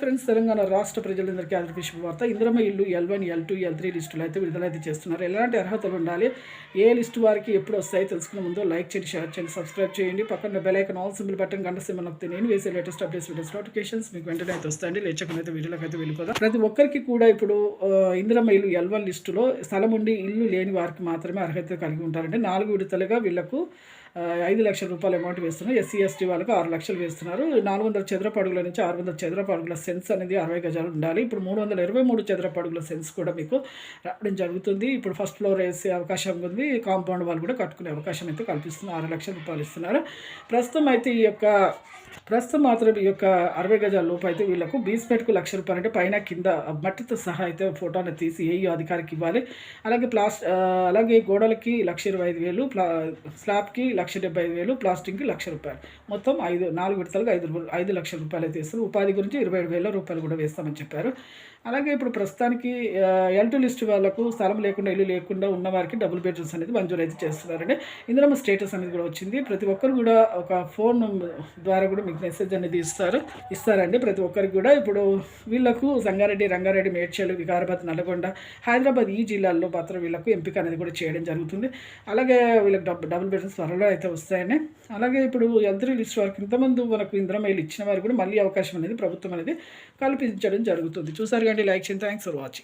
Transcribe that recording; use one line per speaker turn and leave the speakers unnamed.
Friends Telangana రాష్ట్ర ప్రజలందరికీ ఆంధ్రప్రదేశ్ శుభవార్త. ఇంద్రమ ఇల్లు L one L two L three లిస్టులు అయితే విడుదలైతే చేస్తున్నారు. ఎలాంటి అర్హతలు ఉండాలి? ఏ లిస్టు వారికి ఎప్పుడు వస్తాయి తెలుసుకునే ముందు లైక్ చేయండి షేర్ చేయండి సబ్స్క్రైబ్ చేయండి. పక్కన bell icon all symbol button గంట సింబల్ నొక్కితే నేను వేసే లేటెస్ట్ అప్డేట్స్ వీడియోస్ నోటిఫికేషన్స్ మీకు వెంటనే అయితే వస్తాయండి. లేచకుండా అయితే వీడియోలోకి అయితే వెళ్ళిపోదాం. ప్రతి ఒక్కరికి కూడా ఇప్పుడు ఇందిరమ్మ ఇల్లు ఎల్ వన్ లిస్టులో స్థలం ఉండి ఇల్లు లేని వారికి మాత్రమే అర్హత కలిగి ఉంటారండి. నాలుగు విడతలుగా వీళ్ళకు ఐదు లక్షల రూపాయల అమౌంట్ వేస్తున్నారు. ఎస్సీ ఎస్టీ వాళ్ళకి ఆరు లక్షలు వేస్తున్నారు. నాలుగు వందల చదరపు అడుగుల నుంచి ఆరు వందల చదరపు అడుగుల సెన్స్ అనేది అరవై గజాలు ఉండాలి. ఇప్పుడు మూడు వందల ఇరవై మూడు చదరపు అడుగుల సెన్స్ కూడా మీకు రావడం జరుగుతుంది. ఇప్పుడు ఫస్ట్ ఫ్లోర్ వేసే అవకాశం ఉంది. కాంపౌండ్ వాళ్ళు కూడా కట్టుకునే అవకాశం అయితే కల్పిస్తున్నారు. ఆరు లక్షల రూపాయలు ఇస్తున్నారు. ప్రస్తుతం అయితే ఈ యొక్క ప్రస్తుతం మాత్రం ఈ యొక్క అరవై గజాల లోపు అయితే వీళ్ళకు బీస్మెట్కు లక్ష రూపాయలు అంటే పైన కింద మట్టితో సహా అయితే ఫోటోని తీసి ఏ అధికారికి ఇవ్వాలి. అలాగే ప్లాస్ అలాగే గోడలకి లక్ష ఇరవై ఐదు వేలు ప్లా స్లాబ్కి లక్ష డెబ్బై ఐదు వేలు ప్లాస్టింగ్కి లక్ష రూపాయలు. మొత్తం ఐదు నాలుగు విడతలుగా ఐదు ఐదు లక్షల రూపాయలు అయితే ఇస్తారు. ఉపాధి గురించి ఇరవై ఏడు వేల రూపాయలు కూడా వేస్తామని చెప్పారు. అలాగే ఇప్పుడు ప్రస్తుతానికి ఎల్ టూ లిస్ట్ వాళ్ళకు స్థలం లేకుండా ఇల్లు లేకుండా ఉన్న వారికి డబుల్ బెడ్రూమ్స్ అనేది మంజూరు అయితే చేస్తున్నారండి. ఇందులో స్టేటస్ అనేది కూడా వచ్చింది. ప్రతి ఒక్కరు కూడా ఒక ఫోన్ ద్వారా కూడా మీకు మెసేజ్ అనేది ఇస్తారు ఇస్తారండి. ప్రతి ఒక్కరికి కూడా ఇప్పుడు వీళ్ళకు సంగారెడ్డి రంగారెడ్డి మేడ్చల్ వికారాబాద్ నల్గొండ హైదరాబాద్ ఈ జిల్లాల్లో మాత్రం వీళ్ళకు ఎంపిక అనేది కూడా చేయడం జరుగుతుంది. అలాగే వీళ్ళకి డబుల్ బెడ్రూమ్స్ త్వరలో అయితే వస్తాయని. అలాగే ఇప్పుడు యంత్రి లిస్ట్ వరకు ఇంతమంది మనకు ఇంద్రమేలు ఇచ్చిన వారు కూడా మళ్ళీ అవకాశం అనేది ప్రభుత్వం అనేది కల్పించడం జరుగుతుంది. చూసారు కానీ లైక్ చేయండి. Thanks for watching